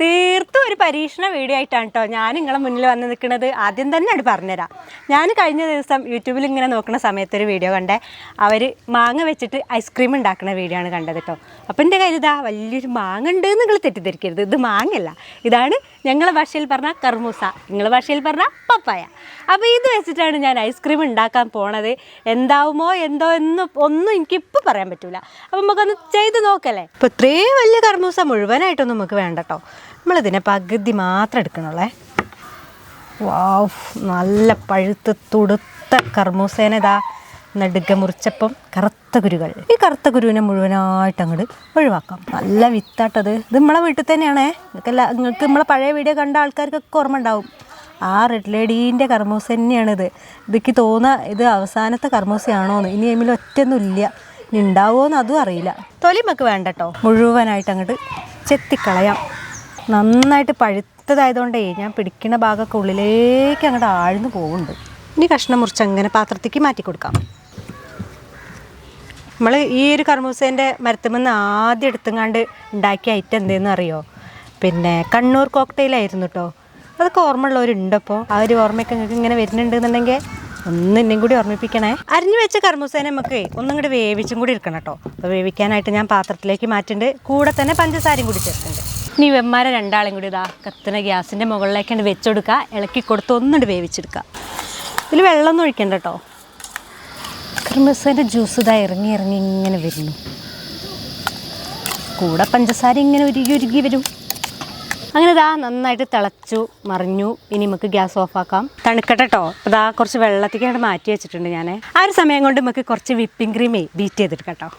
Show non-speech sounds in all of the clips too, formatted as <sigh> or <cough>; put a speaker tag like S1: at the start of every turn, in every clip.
S1: തീർത്തും ഒരു പരീക്ഷണ വീഡിയോ ആയിട്ടാണ് കേട്ടോ ഞാൻ നിങ്ങളെ മുന്നിൽ വന്ന് നിൽക്കുന്നത്. ആദ്യം തന്നെ അത് പറഞ്ഞുതരാം. ഞാൻ കഴിഞ്ഞ ദിവസം യൂട്യൂബിൽ ഇങ്ങനെ നോക്കുന്ന സമയത്ത് ഒരു വീഡിയോ കണ്ടേ. അവർ മാങ്ങ വെച്ചിട്ട് ഐസ്ക്രീം ഉണ്ടാക്കുന്ന വീഡിയോ ആണ് കണ്ടത് കേട്ടോ അപ്പം എന്റെ കയ്യിൽ ഇതാ വലിയൊരു മാങ്ങ ഉണ്ട് നിങ്ങൾ തെറ്റിദ്ധരിക്കരുത്. ഇത് മാങ്ങല്ല ഇതാണ് ഞങ്ങളെ ഭാഷയിൽ പറഞ്ഞ കർമൂസ. നിങ്ങളെ ഭാഷയിൽ പറഞ്ഞ പപ്പായ. അപ്പോൾ ഇത് വെച്ചിട്ടാണ് ഞാൻ ഐസ്ക്രീം ഉണ്ടാക്കാൻ പോണത്. എന്താവുമോ എന്തോ എന്നും ഒന്നും എനിക്കിപ്പോൾ പറയാൻ പറ്റില്ല അപ്പം നമുക്കൊന്ന് ചെയ്ത് നോക്കല്ലേ? ഇപ്പോൾ ഇത്രയും വലിയ കർമൂസ മുഴുവനായിട്ടൊന്നും നമുക്ക് വേണ്ട കേട്ടോ നമ്മളിതിനെ പകുതി മാത്രം എടുക്കണുള്ളേ. വാവ് നല്ല പഴുത്ത് തുടുത്ത കർമ്മൂസേനതാ ഇതാ നടുക മുറിച്ചപ്പം കറുത്ത കുരുകൾ. ഈ കറുത്ത കുരുവിനെ മുഴുവനായിട്ട് അങ്ങോട്ട് ഒഴിവാക്കാം. നല്ല വിത്താട്ടത് ഇത് നമ്മളെ വീട്ടിൽ തന്നെയാണേ. നിങ്ങൾക്കല്ല നിങ്ങൾക്ക് നമ്മളെ പഴയ വീഡിയോ കണ്ട ആൾക്കാർക്കൊക്കെ ഓർമ്മ ഉണ്ടാവും. ആ റെഡ് ലേഡീന്റെ കർമ്മൂസ തന്നെയാണിത് ഇതൊക്കെ തോന്നുക ഇത് അവസാനത്തെ കർമൂസയാണോന്ന്. ഇനി എമ്മിൽ ഒറ്റൊന്നും ഇല്ല. ഇനി ഉണ്ടാവുമോയെന്ന് അതും അറിയില്ല. തൊലിമൊക്കെ വേണ്ട കേട്ടോ മുഴുവനായിട്ട് അങ്ങോട്ട് ചെത്തിക്കളയാം. നന്നായിട്ട് പഴുത്തതായതുകൊണ്ടേ ഞാൻ പിടിക്കുന്ന ഭാഗമൊക്കെ ഉള്ളിലേക്ക് അങ്ങോട്ട് ആഴ്ന്നു പോകുന്നുണ്ട് ഇനി കഷ്ണം മുറിച്ച് അങ്ങനെ പാത്രത്തേക്ക് മാറ്റി കൊടുക്കാം. നമ്മൾ ഈ ഒരു കർമൂസേന്റെ മരത്തുമെന്ന് ആദ്യം എടുത്തുങ്ങാണ്ട് ഉണ്ടാക്കിയ ഐറ്റം എന്തെന്ന് അറിയോ? പിന്നെ കണ്ണൂർ കോക്ടെയിലായിരുന്നു കേട്ടോ അതൊക്കെ ഓർമ്മയുള്ളവരുണ്ടപ്പോൾ ആ ഒരു ഓർമ്മയൊക്കെ നിങ്ങൾക്ക് ഇങ്ങനെ വരുന്നുണ്ടെന്നുണ്ടെങ്കിൽ ഒന്ന് എന്നെയും കൂടി ഓർമ്മിപ്പിക്കണേ. അരിഞ്ഞു വെച്ച കർമ്മൂസേന നമുക്ക് ഒന്നും കൂടി വേവിച്ചും കൂടി എടുക്കണം കേട്ടോ അപ്പോൾ വേവിക്കാനായിട്ട് ഞാൻ പാത്രത്തിലേക്ക് മാറ്റിണ്ട് കൂടെ തന്നെ പഞ്ചസാരയും കൂടി ചേർക്കുന്നുണ്ട് ഇനി വെമ്മാരെ രണ്ടാളും കൂടി ഇതാ കത്തുന്ന ഗ്യാസിന്റെ മുകളിലേക്കാണ് വെച്ചെടുക്കുക ഇളക്കി കൊടുത്ത് ഒന്നുകൊണ്ട് വേവിച്ചെടുക്കുക ഇതിൽ വെള്ളമൊന്നും ഒഴിക്കണ്ട കേട്ടോ ക്രിമസിന്റെ ജ്യൂസ് ഇതാ ഇറങ്ങി ഇറങ്ങി ഇങ്ങനെ വരുന്നു. കൂടെ പഞ്ചസാര ഇങ്ങനെ ഉരുകി ഉരുകി വരും. അങ്ങനെ ഇതാ നന്നായിട്ട് തിളച്ചു മറിഞ്ഞു. ഇനി നമുക്ക് ഗ്യാസ് ഓഫാക്കാം തണുക്കട്ടെ കേട്ടോ ഇതാ കുറച്ച് വെള്ളത്തേക്കാണ് മാറ്റി വെച്ചിട്ടുണ്ട് ഞാൻ ആ ഒരു സമയം കൊണ്ട് നമുക്ക് കുറച്ച് വിപ്പിംഗ് ക്രീമേ ബീറ്റ് ചെയ്തിട്ട് കേട്ടോ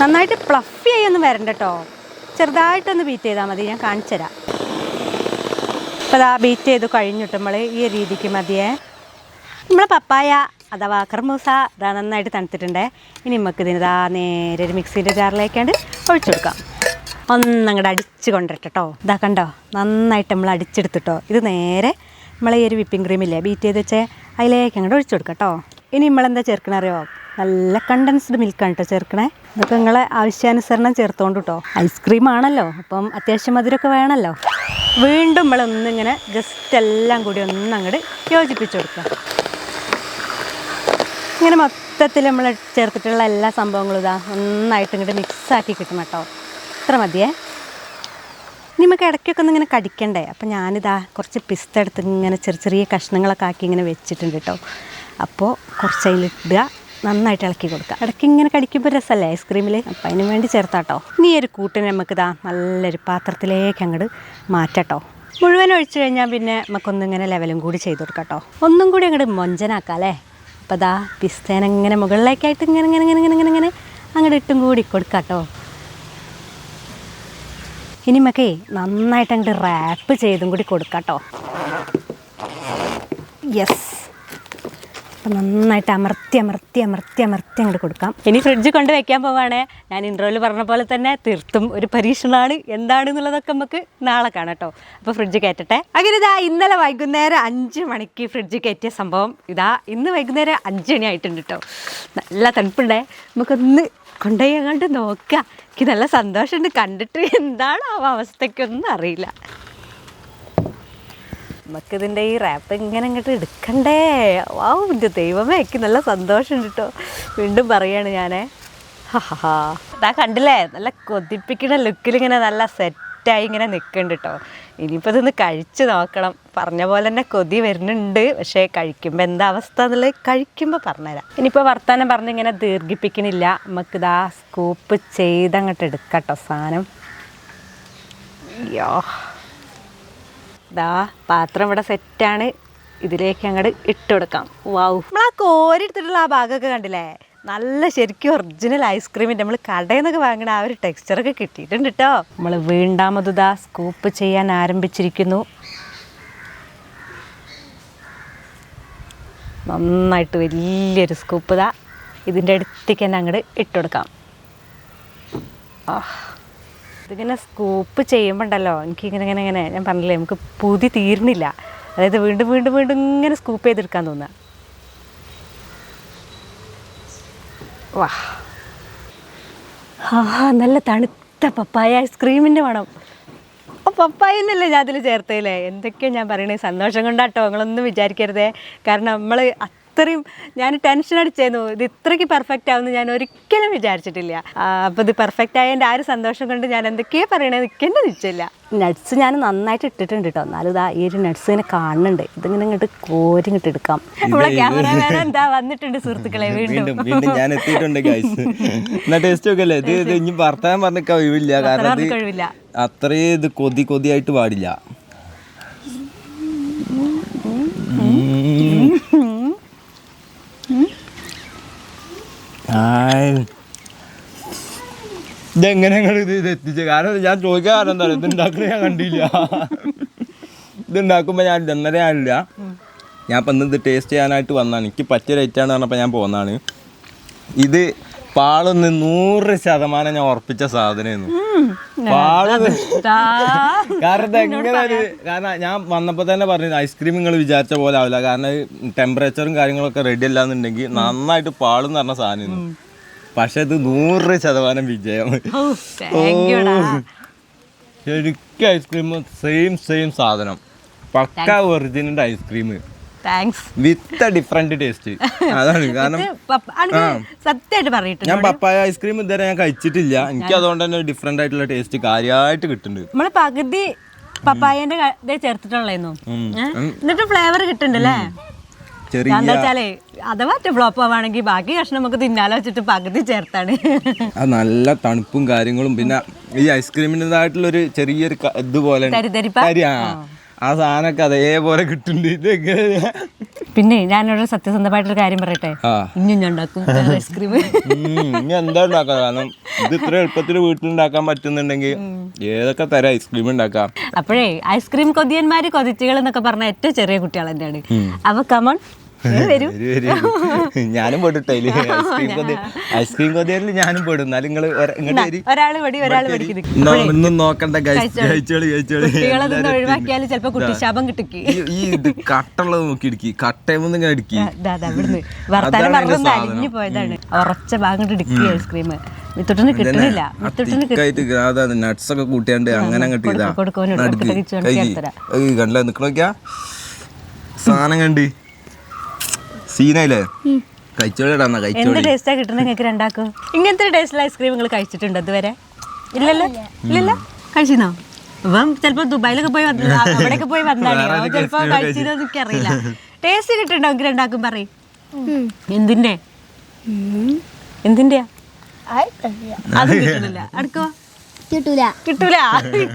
S1: നന്നായിട്ട് പ്ലഫി ആയി ഒന്ന് വരണ്ട കേട്ടോ ചെറുതായിട്ടൊന്ന് ബീറ്റ് ചെയ്താൽ മതി ഞാൻ കാണിച്ചു തരാം. അപ്പോൾ അതാ ബീറ്റ് ചെയ്ത് കഴിഞ്ഞിട്ട് നമ്മൾ ഈ രീതിക്ക് മതിയേ. നമ്മളെ പപ്പായ അഥവാ കർമൂസ ഇതാ നന്നായിട്ട് തണുത്തിട്ടുണ്ട്. ഇനി നമുക്ക് ഇതിന് ഇതാ നേരെ ഒരു മിക്സിന്റെ ജാറിലേക്കാണ്ട് ഒഴിച്ചു കൊടുക്കാം. ഒന്നങ്ങോട്ട് അടിച്ച് കൊണ്ടിട്ട് ഇതാ കണ്ടോ? നന്നായിട്ട് നമ്മൾ അടിച്ചെടുത്തിട്ടോ ഇത് നേരെ നമ്മൾ ഈ ഒരു വിപ്പിംഗ് ക്രീമില്ലേ ബീറ്റ് ചെയ്ത് വെച്ചേ അതിലേക്ക് അങ്ങോട്ട് ഒഴിച്ചു കൊടുക്കാം കേട്ടോ ഇനി നമ്മളെന്താ ചേർക്കണ അറിയോ? നല്ല കണ്ടൻസ്ഡ് മിൽക്കാണ് കേട്ടോ ചേർക്കണേ. ഇതൊക്കെ നിങ്ങളെ ആവശ്യാനുസരണം ചേർത്തോണ്ട് കേട്ടോ ഐസ്ക്രീം ആണല്ലോ അപ്പം അത്യാവശ്യം മധുരമൊക്കെ വേണമല്ലോ വീണ്ടും നമ്മളൊന്നിങ്ങനെ ജസ്റ്റ് എല്ലാം കൂടി ഒന്ന് അങ്ങോട്ട് യോജിപ്പിച്ച് കൊടുക്കുക ഇങ്ങനെ മൊത്തത്തിൽ നമ്മൾ ചേർത്തിട്ടുള്ള എല്ലാ സംഭവങ്ങളും ഇതാ നന്നായിട്ട് ഇങ്ങോട്ട് മിക്സാക്കി കിട്ടണം കേട്ടോ ഇത്ര മതിയേ. നമുക്ക് ഇടയ്ക്കൊക്കെ ഒന്ന് ഇങ്ങനെ കടിക്കണ്ടേ? അപ്പം ഞാനിതാ കുറച്ച് പിസ്ത എടുത്ത് ഇങ്ങനെ ചെറിയ ചെറിയ കഷ്ണങ്ങളൊക്കെ ആക്കി ഇങ്ങനെ വെച്ചിട്ടുണ്ട് കേട്ടോ അപ്പോൾ കുറച്ച് അതിലിടുക നന്നായിട്ട് ഇളക്കി കൊടുക്കുക. ഇടയ്ക്ക് ഇങ്ങനെ കടിക്കുമ്പോൾ രസമല്ലേ ഐസ്ക്രീമിൽ അപ്പം അതിന് വേണ്ടി ചേർത്താട്ടോ. നീ ഒരു കൂട്ടിന് നമുക്ക് ഇതാ നല്ലൊരു പാത്രത്തിലേക്ക് അങ്ങോട്ട് മാറ്റട്ടോ. മുഴുവൻ ഒഴിച്ചു കഴിഞ്ഞാൽ പിന്നെ നമുക്കൊന്നിങ്ങനെ ലെവലും കൂടി ചെയ്ത് കൊടുക്കാട്ടോ. ഒന്നും കൂടി അങ്ങോട്ട് മൊഞ്ചനാക്കാം അല്ലേ? അപ്പോൾ ദാ പിസ്തേന ഇങ്ങനെ മുകളിലേക്കായിട്ട് ഇങ്ങനെ ഇങ്ങനെ ഇങ്ങനെ ഇങ്ങനെ ഇങ്ങനെ ഇങ്ങനെ അങ്ങോട്ട് ഇട്ടും കൂടി കൊടുക്കാട്ടോ. ഇനി മക്കേ നന്നായിട്ട് അങ്ങോട്ട് റാപ്പ് ചെയ്തും കൂടി കൊടുക്കാട്ടോ. യെസ്. അപ്പം നന്നായിട്ട് അമർത്തി അമർത്തി അമർത്തി അമർത്തി അങ്ങോട്ട് കൊടുക്കാം. ഇനി ഫ്രിഡ്ജ് കൊണ്ട് വെക്കാൻ പോവാണേ. ഞാൻ ഇൻട്രോയിൽ പറഞ്ഞ പോലെ തന്നെ തീർത്തും ഒരു പരീക്ഷണമാണ് എന്താണെന്നുള്ളതൊക്കെ നമുക്ക് നാളെ കാണാം കേട്ടോ. അപ്പോൾ ഫ്രിഡ്ജ് കയറ്റട്ടെ. അങ്ങനെ ഇതാ ഇന്നലെ വൈകുന്നേരം അഞ്ച് മണിക്ക് ഫ്രിഡ്ജ് കയറ്റിയ സംഭവം. ഇതാ ഇന്ന് വൈകുന്നേരം അഞ്ച് മണി ആയിട്ടുണ്ട് കേട്ടോ. നല്ല തണുപ്പുണ്ടേ. നമുക്കൊന്ന് കൊണ്ടുപോയി അങ്ങോട്ട് നോക്കാം. എനിക്ക് നല്ല സന്തോഷമുണ്ട്. കണ്ടിട്ട് എന്താണ് ആ അവസ്ഥയ്ക്കൊന്നും അറിയില്ല. നമുക്കിതിന്റെ ഈ റാപ്പ് ഇങ്ങനെ ഇങ്ങോട്ട് എടുക്കണ്ടേ? വാവ് എന്റെ ദൈവമേ എനിക്ക് നല്ല സന്തോഷമുണ്ട് കേട്ടോ വീണ്ടും പറയാണ് ഞാനേ. ഹാ കണ്ടില്ലേ? നല്ല കൊതിപ്പിക്കുന്ന ലുക്കിൽ ഇങ്ങനെ നല്ല സെറ്റായി ഇങ്ങനെ നിൽക്കുന്നുണ്ട് കേട്ടോ ഇനിയിപ്പോൾ ഇതൊന്ന് കഴിച്ച് നോക്കണം. പറഞ്ഞ പോലെ തന്നെ കൊതി വരുന്നുണ്ട്. പക്ഷേ കഴിക്കുമ്പോൾ എന്താ അവസ്ഥ എന്നുള്ളത് കഴിക്കുമ്പോൾ പറഞ്ഞുതരാം. ഇനിയിപ്പോൾ വർത്തമാനം പറഞ്ഞ് ഇങ്ങനെ ദീർഘിപ്പിക്കണില്ല. നമുക്കിതാ സ്കൂപ്പ് ചെയ്തങ്ങോട്ട് എടുക്കാം കേട്ടോ സാധനം. അയ്യോ ദാ പാത്രം ഇവിടെ സെറ്റാണ്. ഇതിലേക്ക് അങ്ങോട്ട് ഇട്ട് കൊടുക്കാം. വാവ് നമ്മൾ ആ കോരി എടുത്തിട്ടുള്ള ആ ഭാഗമൊക്കെ കണ്ടില്ലേ? നല്ല ശരിക്കും ഒറിജിനൽ ഐസ്ക്രീമിന്റെ നമ്മൾ കടയിൽ നിന്നൊക്കെ വാങ്ങണ ആ ഒരു ടെക്സ്ചറൊക്കെ കിട്ടിയിട്ടുണ്ട് കേട്ടോ നമ്മൾ വീണ്ടാമത് ദാ സ്കൂപ്പ് ചെയ്യാൻ ആരംഭിച്ചിരിക്കുന്നു. നന്നായിട്ട് വലിയൊരു സ്കൂപ്പ് ദാ ഇതിന്റെ അടുത്തേക്ക് തന്നെ അങ്ങോട്ട് ഇട്ട് കൊടുക്കാം. ആ ഇതിങ്ങനെ സ്കൂപ്പ് ചെയ്യുമ്പോണ്ടല്ലോ എനിക്കിങ്ങനെ ഇങ്ങനെ ഇങ്ങനെ ഞാൻ പറഞ്ഞില്ലേ നമുക്ക് പുതി തീർന്നില്ല അതായത് വീണ്ടും വീണ്ടും വീണ്ടും ഇങ്ങനെ സ്കൂപ്പ് ചെയ്തെടുക്കാൻ തോന്നുക വാ. ആ നല്ല തണുത്ത പപ്പായ ഐസ്ക്രീമിന്റെ മണം. അപ്പോൾ പപ്പായ എന്നല്ലേ ഞാൻ അതിൽ ചേർത്തേലേ എന്തൊക്കെയാണ് ഞാൻ പറയണേ? സന്തോഷം കൊണ്ടാട്ടോ നിങ്ങളൊന്നും വിചാരിക്കരുതേ. കാരണം നമ്മൾ അത്രയും ഞാൻ ടെൻഷൻ അടിച്ചായിരുന്നു. ഇത് ഇത്രയ്ക്ക് പെർഫെക്റ്റ് ആവുമെന്ന് ഞാൻ ഒരിക്കലും വിചാരിച്ചിട്ടില്ല. അപ്പോൾ ഇത് പെർഫെക്റ്റ് ആയതിന്റെ ആ ഒരു സന്തോഷം കൊണ്ട് ഞാൻ എന്തൊക്കെയാണ് പറയണത് നിൽക്കേണ്ട നിശ്ചയില്ല. നട്ട്സ് ഞാൻ നന്നായിട്ട് ഇട്ടിട്ടുണ്ട് കേട്ടോ എന്നാലും ഇതാ ഈ ഒരു നട്ട്സ് ഇങ്ങനെ കാണുന്നുണ്ട്. ഇതിങ്ങനെ ഇങ്ങോട്ട് കോരി ഇങ്ങോട്ട് എടുക്കാം. <laughs> നമ്മളെ ക്യാമറമാൻ എന്താ <laughs> വന്നിട്ടുണ്ട് സുഹൃത്തുക്കളെ വീണ്ടും.
S2: വീണ്ടും ഞാൻ എത്തിയിട്ടുണ്ട് ഗൈസ് <laughs> എന്നാ ടേസ്റ്റ് ഒക്കെ അല്ലേ ഇത് ഇത് ഇനി വർത്താൻ പറഞ്ഞ കഴിവില്ല. കാരണം
S1: വർത്താനം
S2: ഇത്
S1: കഴിവില്ല.
S2: അത്രയും ഇത് കൊതി കൊതിയായിട്ട് പാടില്ല ആയ്. ഇതെങ്ങനെ നിങ്ങൾ ഇത് ഇത് എത്തിച്ച കാരണം ഞാൻ ചോദിക്കാൻ കാരണം എന്താ ഇത് ഉണ്ടാക്കുന്നത് ഞാൻ കണ്ടില്ല. ഇതുണ്ടാക്കുമ്പോൾ ഞാൻ ഇതെന്നരെ ആയില്ല ഞാൻ ഇപ്പം ഇത് ടേസ്റ്റ് ചെയ്യാനായിട്ട് വന്നതാണ് എനിക്ക് പറ്റിയ റേറ്റാണ് പറഞ്ഞപ്പോൾ ഞാൻ പോന്നതാണ് ഇത് പാളൊന്ന് നൂറ് ശതമാനം ഞാൻ ഉറപ്പിച്ച സാധനമായിരുന്നു പാളൊന്ന് <laughs> കാരണം എങ്ങനെ ഒരു കാരണം ഞാൻ വന്നപ്പോൾ തന്നെ പറഞ്ഞു ഐസ്ക്രീം നിങ്ങൾ വിചാരിച്ച പോലെ ആവില്ല. കാരണം ടെമ്പറേച്ചറും കാര്യങ്ങളൊക്കെ റെഡി അല്ലാന്നുണ്ടെങ്കിൽ നന്നായിട്ട് പാളെന്ന് പറഞ്ഞ സാധനമായിരുന്നു പക്ഷെ ഇത് നൂറ് ശതമാനം വിജയം. ശരിക്കും ഐസ്ക്രീം സെയിം സെയിം സാധനം. പക്ക original ice cream
S1: thanks
S2: with different taste അതാണ് <laughs> കാരണം
S1: സത്യമായിട്ട് പറയട്ടെ
S2: ഞാൻ പപ്പായ ഐസ്ക്രീം ഇതുവരെ ഞാൻ കഴിച്ചിട്ടില്ല. എനിക്ക് അതുകൊണ്ട് തന്നെ ഡിഫറെന്റ് ആയിട്ടുള്ള ടേസ്റ്റ് കാര്യമായിട്ട് കിട്ടുന്നുണ്ട്.
S1: നമ്മൾ പകുതി പപ്പായന്റെ ചേർത്തിട്ടുള്ളായിരുന്നു. എന്നിട്ട് ഫ്ലേവർ കിട്ടുന്നുണ്ടല്ലേ? എന്താ വെച്ചാലേ അഥവാ ഫ്ലോപ്പ് ആവുകയാണെങ്കിൽ ബാക്കി കഷ്ണം നമുക്ക് തിന്നാലോ വെച്ചിട്ട് പകുതി ചേർത്താണ്.
S2: ആ നല്ല തണുപ്പും കാര്യങ്ങളും. പിന്നെ ഈ ഐസ്ക്രീമിന്റെതായിട്ടുള്ള ഒരു ചെറിയൊരു ഇതുപോലെ ആ സാധനമൊക്കെ അതേപോലെ കിട്ടുന്നുണ്ട്.
S1: പിന്നെ ഞാനൊരു സത്യസന്ധമായിട്ടൊരു കാര്യം പറയട്ടെ?
S2: ആ.
S1: ഞാൻ ഉണ്ടാക്കും ഐസ്ക്രീം
S2: ഇനി എന്താ ഉണ്ടാക്കാം? കാരണം ഇത് ഇത്ര എളുപ്പത്തിൽ വീട്ടിലുണ്ടാക്കാൻ പറ്റുന്നുണ്ടെങ്കിൽ ഏതൊക്കെ തരം ഐസ്ക്രീം ഉണ്ടാക്കാം?
S1: അപ്പോഴേ ഐസ്ക്രീം കൊതിയന്മാര് കൊതിച്ചുകൾ എന്നൊക്കെ പറഞ്ഞ ഏറ്റവും ചെറിയ കുട്ടികൾ തന്നെയാണ്. അപ്പൊ കമൺ വരൂ. <laughs>
S2: ഞാനും ഐസ്ക്രീം കൊതി ഐസ്ക്രീം കൊതിയറിൽ ഞാനും പെടും. എന്നാലും നിങ്ങൾ
S1: പടി
S2: ഒരാൾ ഒന്നും നോക്കണ്ട
S1: ഒഴിവാക്കിയാൽ ചിലപ്പോ കിട്ടിക്ക്.
S2: ഈ ഇത് കട്ടുള്ളത് നോക്കി ഇടുക്കി. കട്ടയുമ്പോൾ ഇങ്ങനെ ഇടുക്കി.
S1: വർത്താനം. അലിഞ്ഞു പോയതാണ്. ഉറച്ച ഭാഗം ഇടുക്കി ഐസ്ക്രീം. കിട്ടുന്നില്ല
S2: നട്ട്സ് ഒക്കെ കൂട്ടിയാണ്ട് അങ്ങനെ അങ്ങോട്ട് ഇതാ. കണ്ടില്ല? നിക്കണോക്കിയാ സാധനം കണ്ട്. സീനായില്ലേ കഴിച്ചോളിടാ
S1: എന്ത്
S2: കഴിച്ചോളി
S1: ടേസ്റ്റാ കിട്ടുന്നത് നിങ്ങൾക്ക് രണ്ടാക്കും ഇങ്ങനത്തെ ടേസ്റ്റുള്ള ഐസ്ക്രീം നിങ്ങൾ കഴിച്ചിട്ടുണ്ടോ ഇതുവരെ? ഇല്ലല്ലോ? ഇല്ലല്ലോ? കഴിച്ചിരുന്നോ? അപ്പം ചിലപ്പോ ദുബായിലൊക്കെ പോയി വന്ന അവിടെയൊക്കെ പോയി വന്നാണ്
S2: വേറെ
S1: അവൻ ചിലപ്പോ
S2: കഴിച്ചിരുന്നോ
S1: എനിക്ക് അറിയില്ല ടേസ്റ്റ് കിട്ടുന്നുണ്ടോ നിങ്ങൾക്ക് രണ്ടാക്കും പറയും? എന്തിന്റെ? എന്തിന്റെയാ? അത് കിട്ടുന്നില്ല അടുക്കോ?
S3: കിട്ടൂല.
S1: കിട്ടൂല.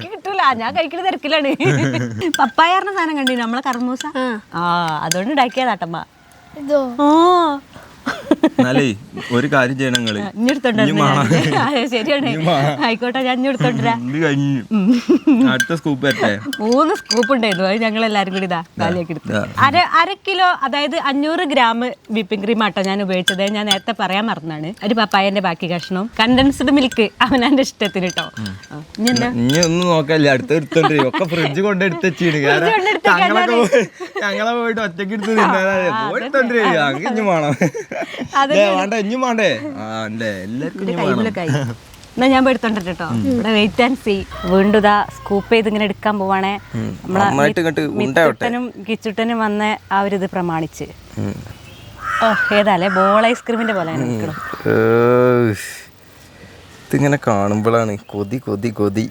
S1: കിട്ടൂല. ഞാൻ കഴിക്കുന്ന തിരക്കിലാണ്. <laughs> പപ്പായ പറഞ്ഞ സാധനം കണ്ടു നമ്മളെ കർമൂസ? ആ. അതുകൊണ്ട് ഉണ്ടാക്കിയതാട്ടമ്മ
S3: ഇതോ
S1: ഓ
S2: എന്നാലേ ഒരു കാര്യം ചെയ്യണം
S1: നിങ്ങൾ. ശരിയാണ്. ആയിക്കോട്ടെ ഞാൻ
S2: കഴിഞ്ഞു. അടുത്ത സ്കൂപ്പ് വരട്ടെ.
S1: മൂന്ന് സ്കൂപ്പ് ഉണ്ടായിരുന്നു. അത് ഞങ്ങൾ എല്ലാരും കൂടി ഇതാ കാലിയാക്കി എടുത്തു. അര അര കിലോ അതായത് അഞ്ഞൂറ് ഗ്രാം വിപ്പിംഗ് ക്രീം ആട്ടോ ഞാൻ ഉപയോഗിച്ചത്. ഞാൻ നേരത്തെ പറയാൻ മറന്നാണ്. ഒരു പപ്പായന്റെ ബാക്കി കഷ്ണവും കണ്ടൻസ്ഡ് മിൽക്ക് അവനാന്റെ ഇഷ്ടത്തിന് കേട്ടോ ഇനി
S2: ഒന്നും നോക്കല്ലേ അടുത്ത് എടുത്തോണ്ട് ഒക്കെ ഫ്രിഡ്ജ് കൊണ്ട് എടുത്ത് ഞങ്ങളെ പോയിട്ട് ഒറ്റയ്ക്ക് എടുത്ത് പോയിട്ടുണ്ട് അങ്ങനെ വേണം. വേണ്ട ഇഞ്ഞും വേണ്ടേ? എല്ലാവർക്കും
S1: എന്നാ ഞാൻ എടുത്തോണ്ട് കേട്ടോ ഇവിടെ വെയിറ്റ് ആൻഡ് സീ വീണ്ടും ഇതാ സ്കൂപ്പ് ചെയ്ത് ഇങ്ങനെ എടുക്കാൻ പോവാണേ. നമ്മളെ കിച്ചുട്ടനും വന്ന ആ ഒരു ഇത് പ്രമാണിച്ച്. ഓ ഏതാല്ലേ? ബോൾ ഐസ്ക്രീമിന്റെ പോലെ
S2: ഇങ്ങനെ. ഇതിങ്ങനെ കാണുമ്പോഴാണ് കൊതി കൊതി കൊതി.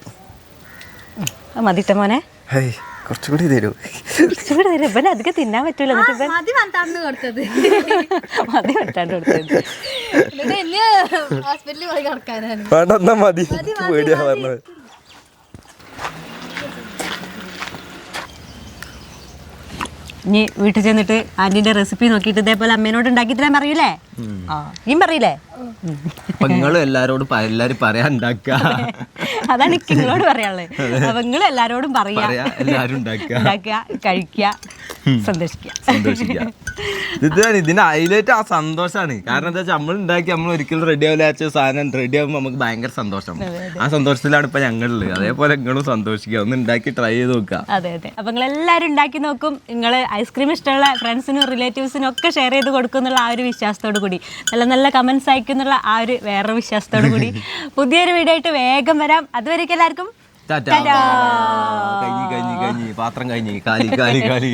S1: മതിട്ട മോനെ.
S2: കുറച്ചുകൂടി തരൂ.
S1: കുറച്ചുകൂടി തരും. ഇവനെ അധികം തിന്നാൻ പറ്റൂല. എന്നിട്ട് ഇവൻ
S3: മതി വന്നാണ് കൊടുത്തത്.
S1: മതി വെട്ടാണ്ട് കൊടുത്തത്.
S3: എന്നിട്ട് ഹോസ്പിറ്റലിൽ പോയി കിടക്കാനാണ്.
S2: വേണ്ട എന്നാ മതി. പേടിയാ പറഞ്ഞത്.
S1: ഇനി വീട്ടിൽ ചെന്നിട്ട് ആന്റിന്റെ റെസിപ്പി നോക്കിയിട്ട് ഇതേപോലെ അമ്മേനോട് ഉണ്ടാക്കി തരാൻ പറയൂലേ? ആ പറയൂലേ പറയില്ലേ?
S2: അപ്പൊ നിങ്ങൾ എല്ലാരോടും എല്ലാരും പറയാൻ ഉണ്ടാക്കുക.
S1: അതാണ് എനിക്ക് നിങ്ങളോട് പറയാനുള്ളത് അപ്പൊ നിങ്ങൾ എല്ലാരോടും പറയാ.
S2: എല്ലാരും ഉണ്ടാക്കുക.
S1: കഴിക്കുക സന്തോഷിക്കുക.
S2: സന്തോഷിക്കുക. ഇതാണ് ഇതിന്റെ ഹൈലൈറ്റ് ആ സന്തോഷാണ്. കാരണം എന്താ വെച്ചാൽ നമ്മൾ ഉണ്ടാക്കി നമ്മൾ ഒരിക്കലും റെഡി ആവില്ല വെച്ച സാധനം റെഡി ആകുമ്പോൾ നമുക്ക് ഭയങ്കര സന്തോഷം. ആ സന്തോഷത്തിലാണ് ഇപ്പൊ ഞങ്ങളുള്ളത്. അതേപോലെ നിങ്ങളും സന്തോഷിക്കുക. ഒന്ന് ഉണ്ടാക്കി ട്രൈ ചെയ്ത് നോക്കുക.
S1: അതെ അതെ. അപ്പൊ നിങ്ങൾ എല്ലാരും ഉണ്ടാക്കി നോക്കും. നിങ്ങൾ ഐസ്ക്രീം ഇഷ്ടമുള്ള ഫ്രണ്ട്സിനും റിലേറ്റീവ്സിനും ഒക്കെ ഷെയർ ചെയ്ത് കൊടുക്കും എന്നുള്ള ആ ഒരു വിശ്വാസത്തോട് കൂടി. നല്ല നല്ല കമന്റ്സ് കമൻസ് അയക്കുന്നുള്ള ആ ഒരു വേറൊരു വിശ്വാസത്തോടു കൂടി <laughs> പുതിയൊരു വീഡിയോ ആയിട്ട് വേഗം വരാം. അതുവരേക്കും എല്ലാവർക്കും
S2: കഴിഞ്ഞി. പാത്രം കഴിഞ്ഞു. കാലി കാലി കാലി.